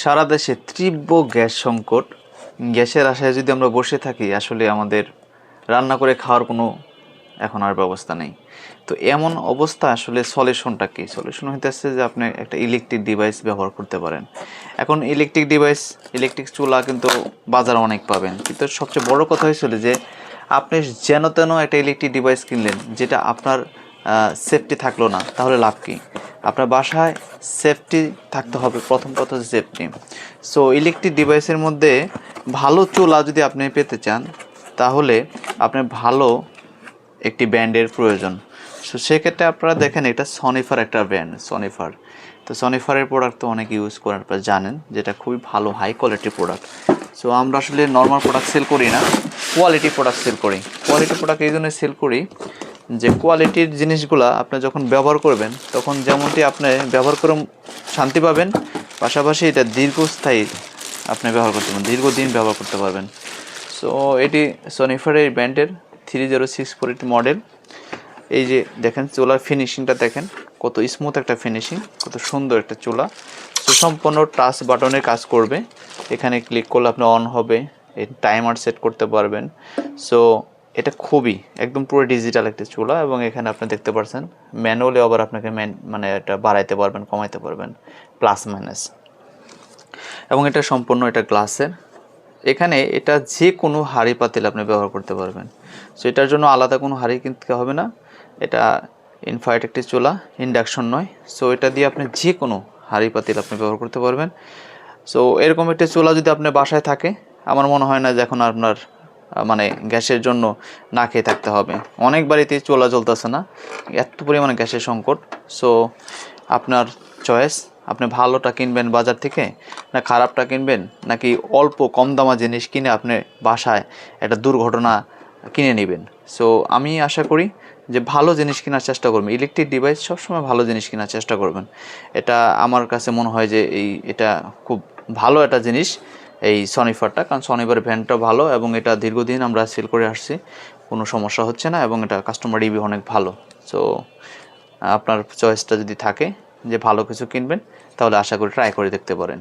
সারা দেশে তীব্র গ্যাস সংকট। গ্যাসের আশায় যদি আমরা বসে থাকি, আসলে আমাদের রান্না করে খাওয়ার কোনো এখন আর ব্যবস্থা নেই। তো এমন অবস্থা আসলে সলিউশনটা কি? সলিউশন হইতেছে যে আপনি একটা ইলেকট্রিক ডিভাইস ব্যবহার করতে পারেন। এখন ইলেকট্রিক ডিভাইস, ইলেকট্রিক চুলা কিন্তু বাজারে অনেক পাবেন। কিন্তু সবচেয়ে বড় কথা হয়েছিল যে আপনি যেন তেন একটা ইলেকট্রিক ডিভাইস কিনলেন, যেটা আপনার সেফটি থাকল না, তাহলে লাভ কি? আপনার বাসায় সেফটি থাকতে হবে, প্রথম কথা সেফটি সো ইলেকট্রিক ডিভাইসের মধ্যে ভালো চুলা যদি আপনি পেতে চান, তাহলে আপনি ভালো একটি ব্র্যান্ডের প্রয়োজন। সো সেক্ষেত্রে আপনারা দেখেন এটা সনিফার একটা ব্র্যান্ড সনিফার তো সনিফারের প্রোডাক্ট তো অনেক ইউজ করেন, আপনারা জানেন যেটা খুবই ভালো হাই কোয়ালিটির প্রোডাক্ট সো আমরা আসলে নর্মাল প্রোডাক্ট সেল করি না কোয়ালিটি প্রোডাক্ট সেল করি। কোয়ালিটি প্রোডাক্ট এই জন্য সেল করি যে কোয়ালিটির জিনিসগুলা আপনি যখন ব্যবহার করবেন, তখন যেমনটি আপনি ব্যবহার করে শান্তি পাবেন, পাশাপাশি এটা দীর্ঘস্থায়ী আপনি ব্যবহার করতে পারবেন, দীর্ঘদিন ব্যবহার করতে পারবেন। সো এটি সনিফারের এই ব্র্যান্ডের three zero six four eight model এই যে দেখেন, চুলার ফিনিশিংটা দেখেন, কত স্মুথ একটা ফিনিশিং কত সুন্দর একটা চুলা। সো সম্পূর্ণ টাচ বাটনের কাজ করবে। এখানে ক্লিক করলে আপনি অন হবে টাইমার সেট করতে পারবেন। সো এটা খুবই, একদম পুরো ডিজিটাল একটা চুলা এবং এখানে আপনি দেখতে পাচ্ছেন ম্যানুয়ালি আবার আপনাকে ম্যান মানে এটা বাড়াইতে পারবেন, কমাইতে পারবেন প্লাস মাইনাস এবং এটা সম্পূর্ণ এটা গ্লাসের এখানে এটা যে কোনো হাঁড়ি পাতিল আপনি ব্যবহার করতে পারবেন। সো এটার জন্য আলাদা কোনো হাঁড়ি কিনতে হবে না। এটা ইনফাইট একটি চুলা ইন্ডাকশন নয়। সো এটা দিয়ে আপনি যে কোনো হাঁড়ি পাতিল আপনি ব্যবহার করতে পারবেন। সো এরকম একটি চুলা যদি আপনার বাসায় থাকে, আমার মনে হয় না যে এখন আপনার মানে গ্যাসের জন্য না খেয়ে থাকতে হবে। অনেক বাড়িতে চুলা জ্বলতেছে না, এত পরিমাণে গ্যাসের সংকট। সো আপনার চয়েস আপনি ভালোটা কিনবেন বাজার থেকে না খারাপটা কিনবেন, নাকি অল্প কম দামা জিনিস কিনে আপনি বাসায় একটা দুর্ঘটনা কিনে নেবেন। সো আমি আশা করি যে ভালো জিনিস কেনার চেষ্টা করবেন। ইলেকট্রিক ডিভাইস সবসময় ভালো জিনিস কেনার চেষ্টা করবেন। এটা আমার কাছে মনে হয় যে এই, এটা খুব ভালো একটা জিনিস। এই সনিফারটা কারণ সনিফার ভ্যানটা ভালো এবং এটা দীর্ঘদিন আমরা সেল করে আসছি। কোনো সমস্যা হচ্ছে না এবং এটা কাস্টমার রিভিউ অনেক ভালো। সো আপনার চয়েসটা যদি থাকে যে ভালো কিছু কিনবেন, তাহলে আশা করি ট্রাই করে দেখতে পারেন।